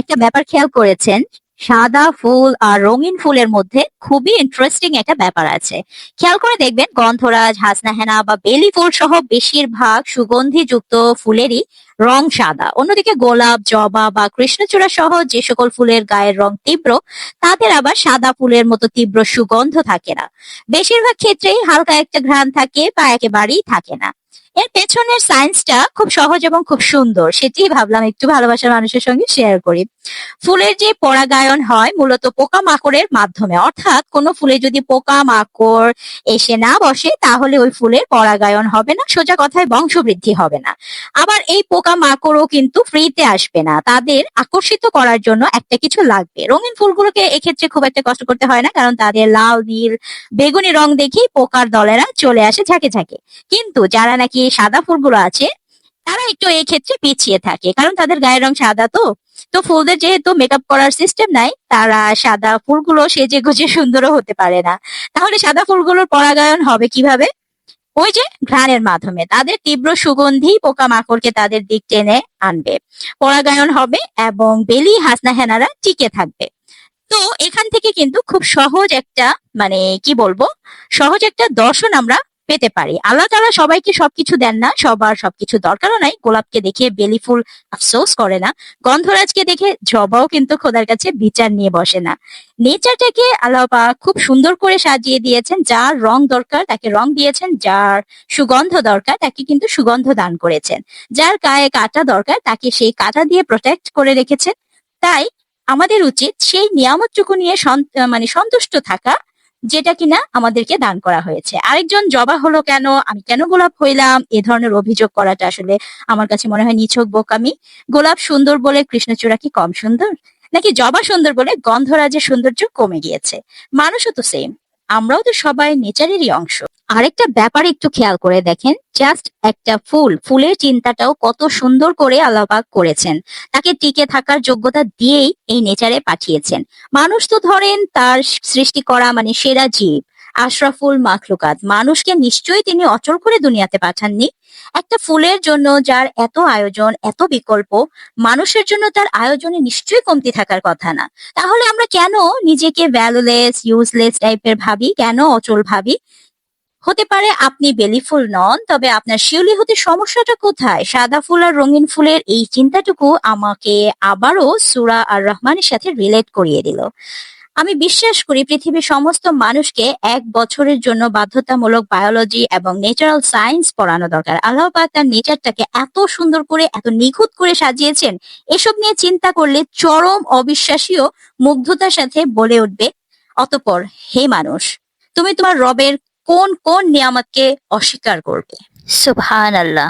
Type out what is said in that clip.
একটা ব্যাপার খেয়াল করেছেন, সাদা ফুল আর রঙিন ফুলের মধ্যে খুবই ইন্টারেস্টিং একটা ব্যাপার আছে। খেয়াল করে দেখবেন গন্ধরাজ, হাসনাহেনা বা বেলি ফুল সহ বেশিরভাগ সুগন্ধিযুক্ত ফুলেরই রং সাদা। অন্যদিকে গোলাপ, জবা বা কৃষ্ণচূড়া সহ যে সকল ফুলের গায়ের রং তীব্র, তাদের আবার সাদা ফুলের মতো তীব্র সুগন্ধ থাকে না। বেশিরভাগ ক্ষেত্রেই হালকা একটা ঘ্রাণ থাকে বা একেবারেই থাকে না। এর পেছনের সায়েন্সটা খুব সহজ এবং খুব সুন্দর। সেটি ভাবলাম একটু ভালোবাসার মানুষের সঙ্গে শেয়ার করি। ফুলের যে পরাগায়ন হয় মূলত পোকা মাকড়ের মাধ্যমে। অর্থাৎ কোনো ফুলে যদি পোকা মাকড় এসে না বসে, তাহলে ওই ফুলের পরাগায়ন হবে না, সোজা কথায় বংশবৃদ্ধি হবে না। আবার এই পোকা মাকড়ও কিন্তু ফ্রিতে আসবে না। তাদের আকর্ষিত করার জন্য একটা কিছু লাগবে। রঙিন ফুলগুলোকে এক্ষেত্রে খুব একটা কষ্ট করতে হয় না, কারণ তাদের লাল, নীল, বেগুনি রং দেখেই পোকার দলেরা চলে আসে ঝাঁকে ঝাঁকে। কিন্তু যারা নাকি সাদা ফুলগুলো আছে, তারা একটু এই ক্ষেত্রে পিছিয়ে থাকে। কারণ তাদের গায়ের রং সাদা তো। তো ফুলদের যেহেতু মেকআপ করার সিস্টেম নাই, তারা সাদা ফুলগুলো সেজে গুজে সুন্দরও হতে পারে না। তাহলে সাদা ফুলগুলোর পরাগায়ন হবে কীভাবে? ওই যে ঘ্রাণের মাধ্যমে। তাদের তীব্র সুগন্ধি পোকামাকড়কে তাদের দিক টেনে আনবে। পরাগায়ন হবে এবং বেলি হাসনা হেনারা টিকে থাকবে। তো এখান থেকে কিন্তু খুব সহজ একটা মানে কি বলব, সহজ একটা দর্শন আমরা পেতে পারি। আল্লাহ তাআলা সবাইকে সবকিছু দেন না, সবার সবকিছু দরকারও নাই। গোলাপকে দেখে বেলি ফুল আফসোস করে না। গন্ধরাজকে দেখে জবাও কিন্তু খোদার কাছে বিচার নিয়ে বসে না। নেচারটাকে আল্লাহ পাক খুব সুন্দর করে সাজিয়ে দিয়েছেন, যার রং দরকার তাকে রং দিয়েছেন, যার সুগন্ধ দরকার তাকে কিন্তু সুগন্ধ দান করেছেন। যার গায়ে কাটা দরকার তাকে সেই কাটা দিয়ে প্রোটেক্ট করে রেখেছেন। তাই আমাদের উচিত সেই নিয়ামতটুকু নিয়ে মানে সন্তুষ্ট থাকা যেটা কিনা আমাদেরকে দান করা হয়েছে। আরেকজন জবা হলো কেন? আমি কেন গোলাপ হইলাম? এ ধরনের অভিযোগ করাটা আসলে আমার কাছে মনে হয় নিছক বোকামি। গোলাপ সুন্দর বলে কৃষ্ণচূড়া কি কম সুন্দর? নাকি জবা সুন্দর বলে গন্ধরাজের সৌন্দর্য কমে গিয়েছে? মানুষও তো সেম আমরাও তো সবাই নেচারেরই অংশ। আরেকটা ব্যাপার একটু খেয়াল করে দেখেন। জাস্ট একটা ফুল, ফুলের চিন্তাটাও কত সুন্দর করে আলাপাক করেছেন। তাকে টিকে থাকার যোগ্যতা দিয়েই এই নেচারে পাঠিয়েছেন। মানুষ তো ধরেন তার সৃষ্টি করা মানে সেরা জীব, আশরাফুল মাখলুকাত। মানুষকে নিশ্চয়ই তিনি অচল করে দুনিয়াতে পাঠাননি। একটা ফুলের জন্য যার এত আয়োজন, এত বিকল্প, মানুষের জন্য তার আয়োজনে নিশ্চয়ই কমতি থাকার কথা না। তাহলে আমরা কেন নিজেকে ভ্যালুলেস ইউজলেস টাইপের ভাবি? কেন অচল ভাবি? হতে পারে আপনি বেলি ফুল নন, তবে আপনার শিউলি হতে সমস্যাটা কোথায়? সাদা ফুল আর রঙিন ফুলের এই চিন্তাটুকু আমাকে আবারও সুরা আর রহমানের সাথে রিলেট করিয়ে দিল। আমি বিশ্বাস করি পৃথিবীর সমস্ত মানুষকে এক বছরের জন্য বাধ্যতামূলক বায়োলজি এবং ন্যাচারাল সায়েন্স পড়ানো দরকার। আল্লাহ পাক তার নেচারটাকে এত সুন্দর করে, এত নিখুঁত করে সাজিয়েছেন, এসব নিয়ে চিন্তা করলে চরম অবিশ্বাসীয় মুগ্ধতার সাথে বলে উঠবে, অতপর হে মানুষ, তুমি তোমার রবের কোন কোন নিয়ামতকে অস্বীকার করবে? সুবহান আল্লাহ